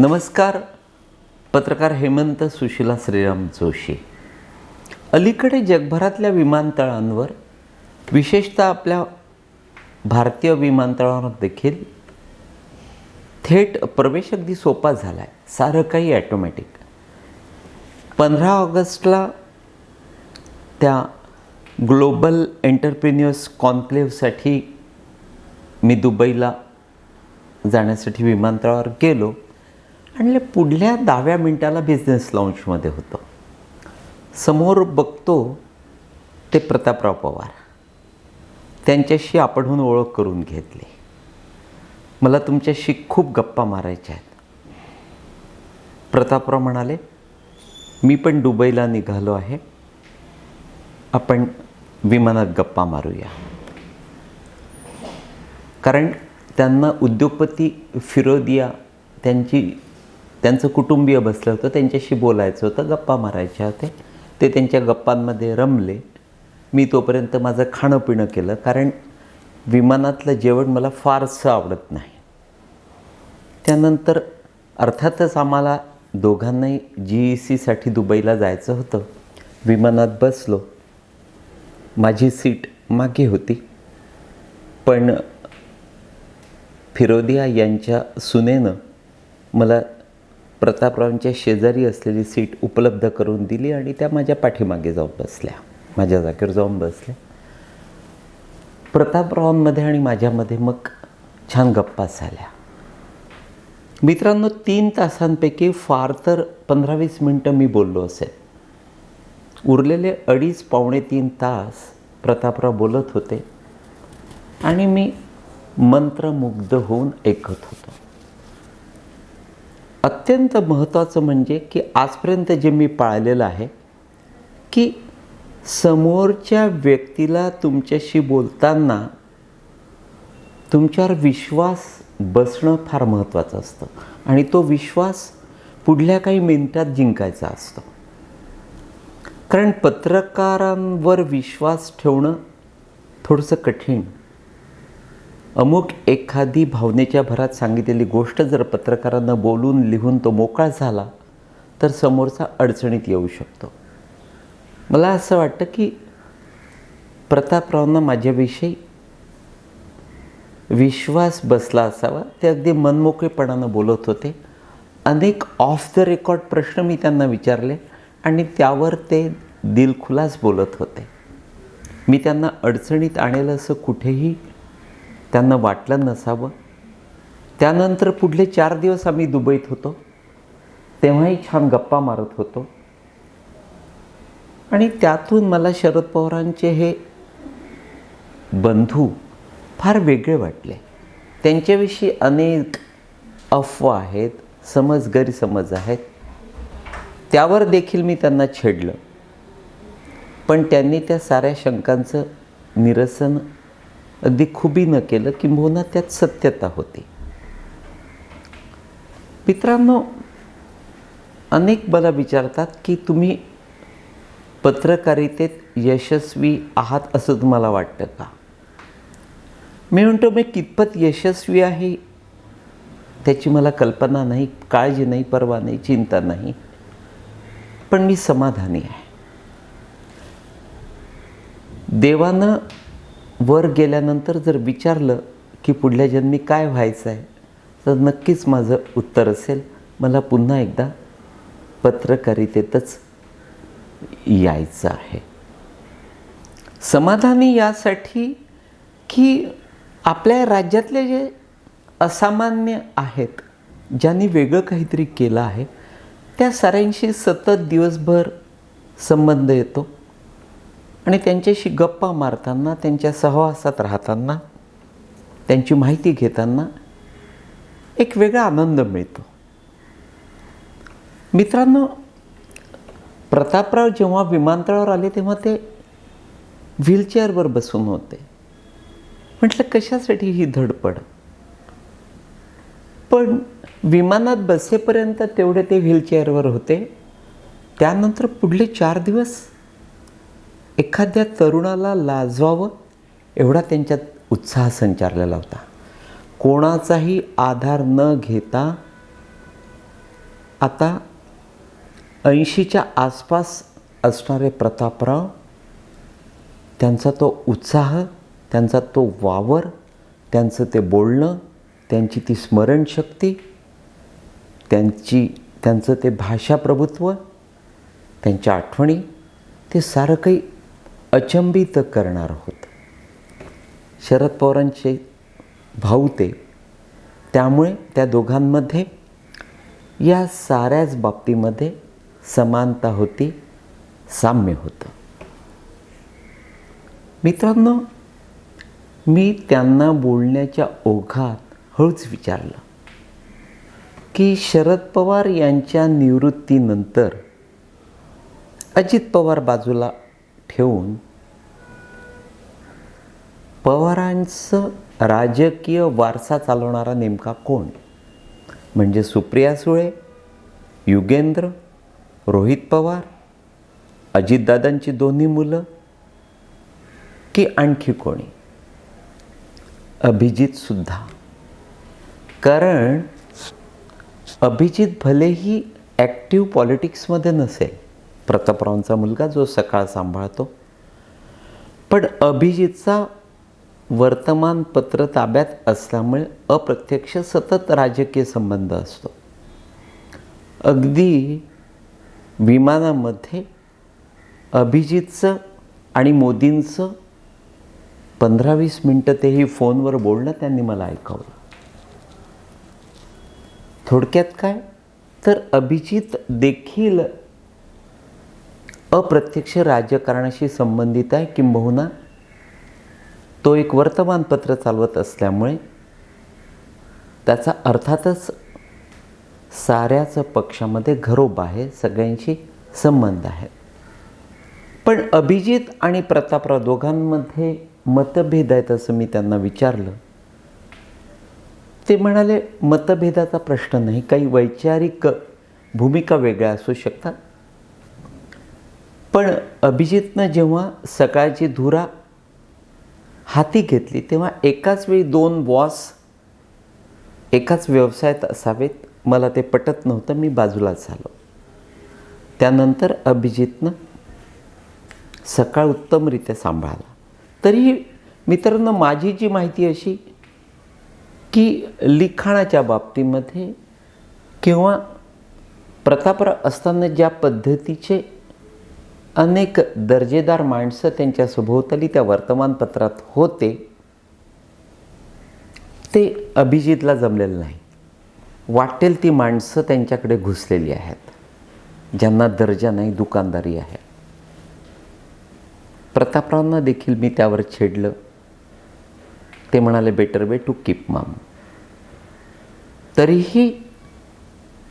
नमस्कार. पत्रकार हेमंत सुशिला श्रीराम जोशी. अलीकडे जगभरातल्या विमानतळांवर विशेषतः आपल्या भारतीय विमानतळावर देखील थेट प्रवेश अगदी सोपा झाला आहे सारं काही ॲटोमॅटिक पंधरा ऑगस्टला त्या ग्लोबल एंटरप्रिन्युअर्स कॉन्क्लेव्हसाठी मी दुबईला जाण्यासाठी विमानतळावर गेलो. आणि पुढल्या दहाव्या मिनिटाला बिझनेस लॉन्चमध्ये होतं. समोर बघतो ते प्रतापराव पवार. त्यांच्याशी आपणहून ओळख करून घेतली. मला तुमच्याशी खूप गप्पा मारायच्या आहेत. प्रतापराव म्हणाले मी पण दुबईला निघालो आहे. आपण विमानात गप्पा मारूया. कारण त्यांना उद्योगपती फिरोदिया त्यांची त्यांचं कुटुंबीय बसलं होतं त्यांच्याशी बोलायचं होतं गप्पा मारायच्या होते ते त्यांच्या गप्पांमध्ये रमले. मी तोपर्यंत माझं खाणं पिणं केलं कारण विमानातलं जेवण मला फारसं आवडत नाही. त्यानंतर अर्थातच आम्हाला दोघांनाही जी ई सीसाठी दुबईला जायचं होतं. विमानात बसलो. माझी सीट मागे होती. पण फिरोदिया यांच्या सुनेनं मला प्रतापरावांच्या शेजारी असलेली सीट उपलब्ध करून दिली आणि त्या माझ्या पाठीमागे जाऊन बसल्या. माझ्या जागेवर जाऊन बसल्या. प्रतापरावांमध्ये आणि माझ्यामध्ये मग छान गप्पा झाल्या. मित्रांनो तीन तासांपैकी फार तर पंधरा वीस मिनटं मी बोललो असेल. उरलेले अडीच पावणे तीन तास प्रतापराव बोलत होते आणि मी मंत्रमुग्ध होऊन ऐकत होतो. अत्यंत महत्त्वाचं म्हणजे की आजपर्यंत जे मी पाळलेलं आहे की समोरच्या व्यक्तीला तुमच्याशी बोलताना तुमच्यावर विश्वास बसणं फार महत्त्वाचं असतं. आणि तो विश्वास पुढल्या काही मिनिटात जिंकायचा असतो. कारण पत्रकारांवर विश्वास ठेवणं थोडंसं कठीण. अमुक एखादी भावनेच्या भरात सांगितलेली गोष्ट जर पत्रकारांना बोलून लिहून तो मोकळा झाला तर समोरचा अडचणीत येऊ शकतो. मला असं वाटतं की प्रतापरावांना माझ्याविषयी विश्वास बसला असावा. ते अगदी मनमोकळेपणानं बोलत होते. अनेक ऑफ द रेकॉर्ड प्रश्न मी त्यांना विचारले आणि त्यावर ते दिलखुलास बोलत होते. मी त्यांना अडचणीत आणेल असं कुठेही त्यांना वाटलं नसावं. त्यानंतर पुढले चार दिवस आम्ही दुबईत होतो. तेव्हाही छान गप्पा मारत होतो. आणि त्यातून मला शरद पवारांचे हे बंधू फार वेगळे वाटले. त्यांच्याविषयी अनेक अफवा आहेत समज गैरसमज आहेत. त्यावर देखील मी त्यांना छेडलं. पण त्यांनी त्या साऱ्या शंकांचं निरसन अगदी खुबीनं केलं किंबहुना त्यात सत्यता होती. मित्रांनो अनेक मला विचारतात की तुम्ही पत्रकारितेत यशस्वी आहात असं तुम्हाला वाटतं का? मी म्हणतो मी कितपत यशस्वी आहे त्याची मला कल्पना नाही काळजी नाही परवा नाही चिंता नाही. पण मी समाधानी आहे. देवानं वर गेल्यानंतर जर विचारलं की पुढल्या जन्मी काय व्हायचं आहे तर नक्कीच माझं उत्तर असेल मला पुन्हा एकदा पत्रकारितेतच यायचं आहे. समाधानी यासाठी की आपल्या राज्यातले जे असामान्य आहेत ज्यांनी वेगळं काहीतरी केलं आहे त्या साऱ्यांशी सतत दिवसभर संबंध येतो. आणि त्यांच्याशी गप्पा मारताना त्यांच्या सहवासात राहताना त्यांची माहिती घेताना एक वेगळा आनंद मिळतो. मित्रांनो प्रतापराव जेव्हा विमानतळावर आले तेव्हा ते व्हीलचेअरवर बसून होते. म्हटलं कशासाठी ही धडपड? पण विमानात बसेपर्यंत तेवढे ते व्हीलचेअरवर होते. त्यानंतर पुढले चार दिवस एखाद्या तरुणाला लाजवावं? एवढा त्यांच्यात उत्साह संचारलेला होता. कोणाचाही आधार न घेता आता ऐंशीच्या आसपास असणारे प्रतापराव त्यांचा तो उत्साह त्यांचा तो वावर त्यांचं ते बोलणं त्यांची ती स्मरणशक्ती त्यांची त्यांचं ते भाषाप्रभुत्व त्यांच्या आठवणी ते सारं काही अचंबित करणार आहोत शरद पवारांचे भाऊ ते. त्यामुळे त्या दोघांमध्ये या साऱ्याच बाबतीमध्ये समानता होती साम्य होतं. मित्रांनो मी त्यांना बोलण्याच्या ओघात हळूच विचारलं की शरद पवार यांच्या निवृत्तीनंतर अजित पवार बाजूला ठेवून पवारांचं राजकीय वारसा चालवणारा नेमका कोण? म्हणजे सुप्रिया सुळे युगेंद्र रोहित पवार अजितदादांची दोन्ही मुलं की आणखी कोणी? अभिजितसुद्धा कारण अभिजित भलेही ॲक्टिव्ह पॉलिटिक्समध्ये नसेल प्रतापरावांचा मुलगा जो सकाळ सांभाळतो. पण अभिजितचा वर्तमानपत्र ताब्यात असल्यामुळे अप्रत्यक्ष सतत राजकीय संबंध असतो. अगदी विमानामध्ये अभिजितचं आणि मोदींचं पंधरा वीस मिनटं तेही फोनवर बोलणं त्यांनी मला ऐकवलं. थोडक्यात काय? तर अभिजित देखील अप्रत्यक्ष राजकारणाशी संबंधित आहे किंबहुना तो एक वर्तमानपत्र चालवत असल्यामुळे त्याचा अर्थातच साऱ्याच पक्षामध्ये घरोबा आहे सगळ्यांशी संबंध आहे. पण अभिजित आणि प्रतापराव दोघांमध्ये मतभेद आहेत असं मी त्यांना विचारलं. ते म्हणाले मतभेदाचा प्रश्न नाही काही वैचारिक भूमिका वेगळ्या असू शकतात. पण अभिजितनं जेव्हा सकाळची धुरा हाती घेतली तेव्हा एकाच वेळी दोन बॉस एकाच व्यवसायात असावेत. मला ते पटत नव्हतं मी बाजूलाच झालो. त्यानंतर अभिजितनं सकाळ उत्तमरित्या सांभाळला. तरी मित्रांनो माझी जी माहिती अशी की लिखाणाच्या बाबतीमध्ये किंवा प्रतापराव असताना ज्या पद्धतीचे अनेक दर्जेदार माणसं त्यांच्या सभोवताली त्या वर्तमानपत्रात होते. ते अभिजितला जमलेलं नाही. वाटेल ती माणसं त्यांच्याकडे घुसलेली आहेत. ज्यांना दर्जा नाही दुकानदारी आहे. प्रतापरावांना देखील मी त्यावर छेडलं. ते म्हणाले better way to keep mum. तरीही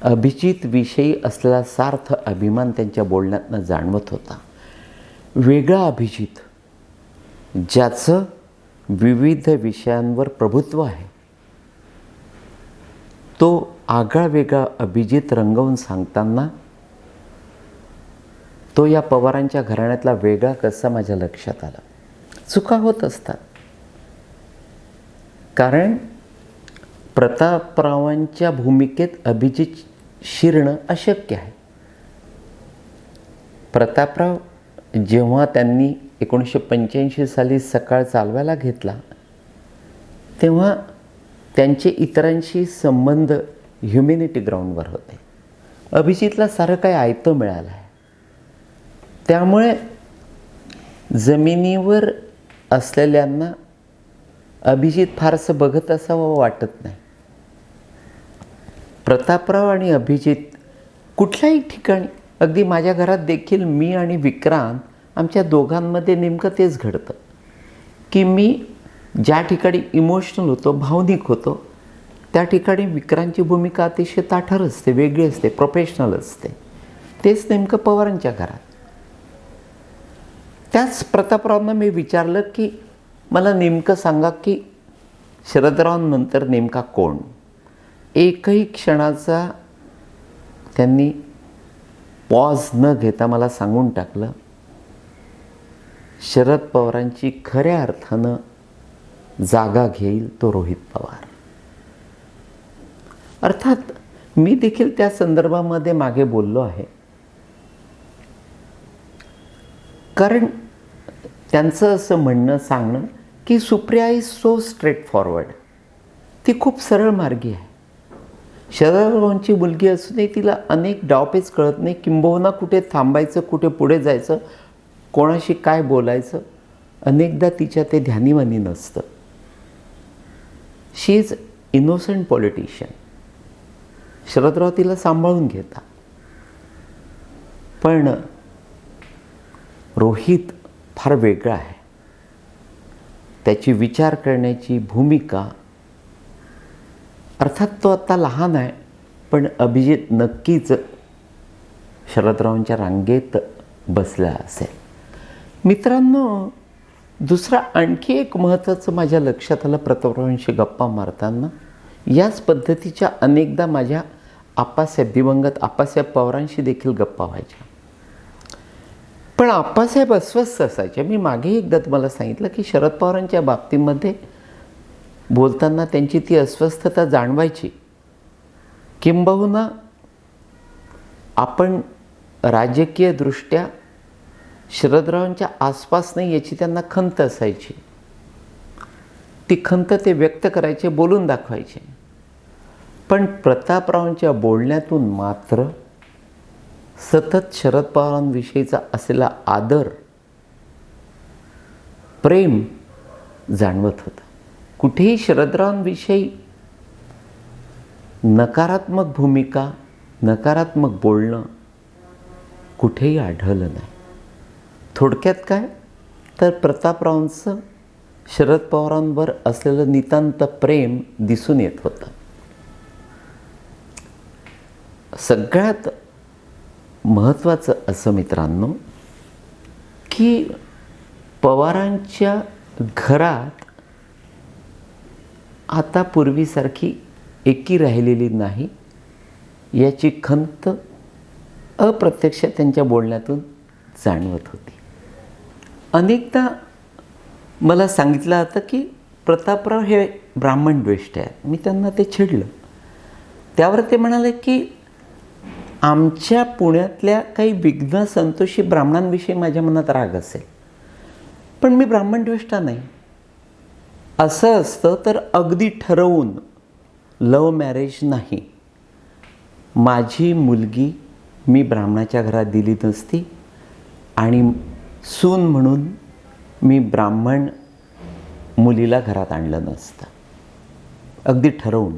अभिजित विषयी असलेला सार्थ अभिमान त्यांच्या बोलण्यातनं जाणवत होता. वेगळा अभिजित ज्याचं विविध विषयांवर प्रभुत्व आहे. तो आगळावेगळा अभिजित रंगवून सांगताना तो या पवारांच्या घराण्यातला वेगळा कसा माझ्या लक्षात आला. चुका होत असतात. कारण प्रतापरावांच्या भूमिकेत अभिजित शिरणं अशक्य आहे. प्रतापराव जेव्हा त्यांनी एकोणीसशे पंच्याऐंशी साली सकाळ चालवायला घेतला तेव्हा त्यांचे इतरांशी संबंध ह्युमॅनिटी ग्राउंडवर होते. अभिजितला सारं काही आयतं मिळालं आहे. त्यामुळे जमिनीवर असलेल्यांना अभिजित फारसं बघत असावं वाटत नाही. प्रतापराव आणि अभिजित कुठल्याही ठिकाणी अगदी माझ्या घरात देखील मी आणि विक्रांत आमच्या दोघांमध्ये नेमकं तेच घडतं. की मी ज्या ठिकाणी इमोशनल होतो भावनिक होतो त्या ठिकाणी विक्रांतची भूमिका अतिशय ताठर असते वेगळी असते प्रोफेशनल असते. तेच नेमकं पवारांच्या घरात. त्याच प्रतापरावांना मी विचारलं की मला नेमकं सांगा की शरदरावांनंतर नेमका कोण? एकही क्षणाचा त्यांनी पॉज न घेता मला सांगून टाकलं. शरद पवारांची खऱ्या अर्थानं जागा घेईल तो रोहित पवार. अर्थात मी देखील त्या संदर्भामध्ये मागे बोललो आहे. कारण त्यांचं असं म्हणणं सांगणं की Supriya is so straightforward ती खूप सरळ मार्गी आहे. शरदरावांची मुलगी असूनही तिला अनेक डावपेच कळत नाही. किंबहुना कुठे थांबायचं कुठे पुढे जायचं कोणाशी काय बोलायचं अनेकदा तिच्या ते ध्यानीवानी नसतं. She is innocent politician Sharadrao तिला सांभाळून घेता पण रोहित फार वेगळा आहे. त्याची विचार करण्याची भूमिका अर्थात तो आत्ता लहान आहे. पण अभिजित नक्कीच शरदरावांच्या रांगेत बसला असेल. मित्रांनो दुसरा आणखी एक महत्त्वाचं माझ्या लक्षात आलं प्रतापरावांशी गप्पा मारताना. याच पद्धतीच्या अनेकदा माझ्या आप्पासाहेब दिवंगत आप्पासाहेब पवारांशी देखील गप्पा व्हायच्या. पण आप्पासाहेब अस्वस्थ असायचे मी मागे एकदा तुम्हाला सांगितलं की शरद पवारांच्या बाबतीमध्ये बोलताना त्यांची ती अस्वस्थता जाणवायची. किंबहुना आपण राजकीयदृष्ट्या शरदरावांच्या आसपास नाही याची त्यांना खंत असायची. ती खंत ते व्यक्त करायचे बोलून दाखवायचे. पण प्रतापरावांच्या बोलण्यातून मात्र सतत शरद पवारांविषयीचा असलेला आदर प्रेम जाणवत होता. कुठेही शरदरावांविषयी नकारात्मक भूमिका नकारात्मक बोलणं कुठेही आढळलं नाही. थोडक्यात काय? तर प्रतापरावांचं शरद पवारांवर असलेलं नितांत प्रेम दिसून येत होतं. सगळ्यात महत्त्वाचं असं मित्रांनो की पवारांच्या घरात आता पूर्वीसारखी एकी राहिलेली नाही. याची खंत अप्रत्यक्ष त्यांच्या बोलण्यातून जाणवत होती. अनेकदा मला सांगितलं जातं की प्रतापराव हे ब्राह्मण द्वेष्ट आहेत. मी त्यांना ते चिडलं त्यावर ते म्हणाले की आमच्या पुण्यातल्या काही विघ्न संतोषी ब्राह्मणांविषयी माझ्या मनात राग असेल. पण मी ब्राह्मण द्वेष्टा नाही. असं असतं तर अगदी ठरवून लव मॅरेज नाही. माझी मुलगी मी ब्राह्मणाच्या घरात दिली नसती आणि सून म्हणून मी ब्राह्मण मुलीला घरात आणलं नसतं. अगदी ठरवून.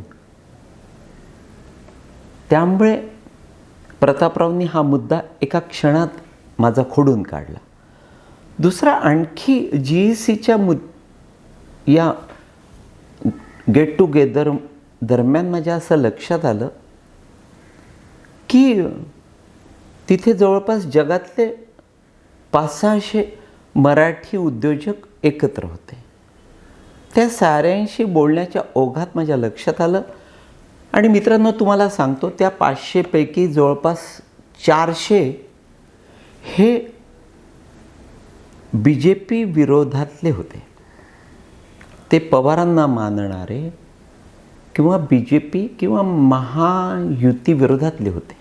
त्यामुळे प्रतापरावनी हा मुद्दा एका क्षणात माझा खोडून काढला. दुसरा आणखी जी ई सीच्या मुद् या गेट टुगेदर दरम्यान माझ्या असं लक्षात आलं की तिथे जवळपास जगातले पाच सहाशे मराठी उद्योजक एकत्र होते. त्या साऱ्यांशी बोलण्याच्या ओघात माझ्या लक्षात आलं. आणि मित्रांनो तुम्हाला सांगतो त्या पाचशेपैकी जवळपास चारशे हे बी जे पी विरोधातले होते. ते पवारांना मानणारे किंवा बी जे पी किंवा महायुतीविरोधातले होते.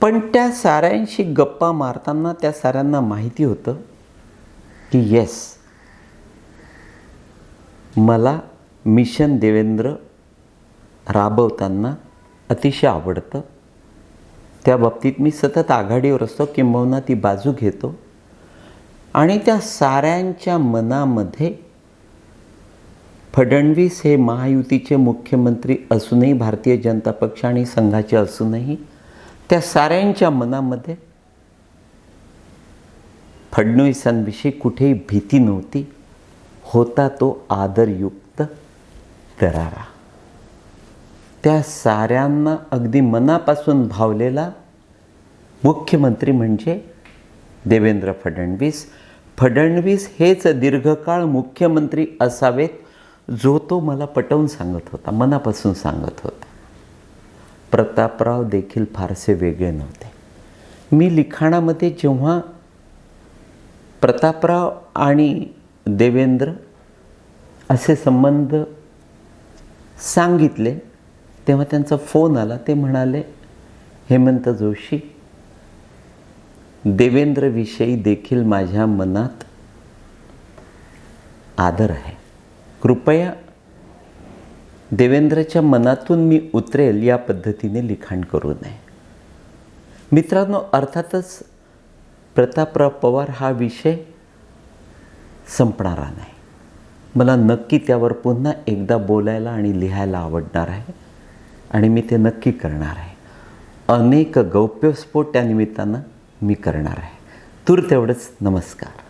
पण त्या साऱ्यांशी गप्पा मारताना त्या साऱ्यांना माहिती होतं की येस मला मिशन देवेंद्र राबवताना अतिशय आवडतं. त्या बाबतीत मी सतत आघाडीवर असतो किंबहुना ती बाजू घेतो. आणि त्या साऱ्यांच्या मनामध्ये फडणवीस हे महायुतीचे मुख्यमंत्री असूनही भारतीय जनता पक्ष आणि संघाचे असूनही त्या साऱ्यांच्या मनामध्ये फडणवीसांविषयी कुठेही भीती नव्हती. होता तो आदरयुक्त दरारा त्या साऱ्यांना अगदी मनापासून भावलेला मुख्यमंत्री म्हणजे देवेंद्र फडणवीस. फडणवीस हेच दीर्घकाळ मुख्यमंत्री असावेत जो तो मला पटवून सांगत होता मनापासून सांगत होता. प्रतापराव देखील फारसे वेगळे नव्हते. मी लिखाणामध्ये जेव्हा प्रतापराव आणि देवेंद्र असे संबंध सांगितले तेव्हा त्यांचा फोन आला ते म्हणाले हेमंत जोशी देवेंद्रविषयी देखील माझ्या मनात आदर आहे. कृपया देवेंद्रच्या मनातून मी उतरेल या पद्धतीने लिखाण करू नये. मित्रांनो अर्थातच प्रतापराव पवार हा विषय संपणारा नाही. मला नक्की त्यावर पुन्हा एकदा बोलायला आणि लिहायला आवडणार आहे आणि मी ते नक्की करणार आहे. अनेक गौप्यस्फोट त्या निमित्तानं मी करणार आहे. तूर तेवढंच. नमस्कार.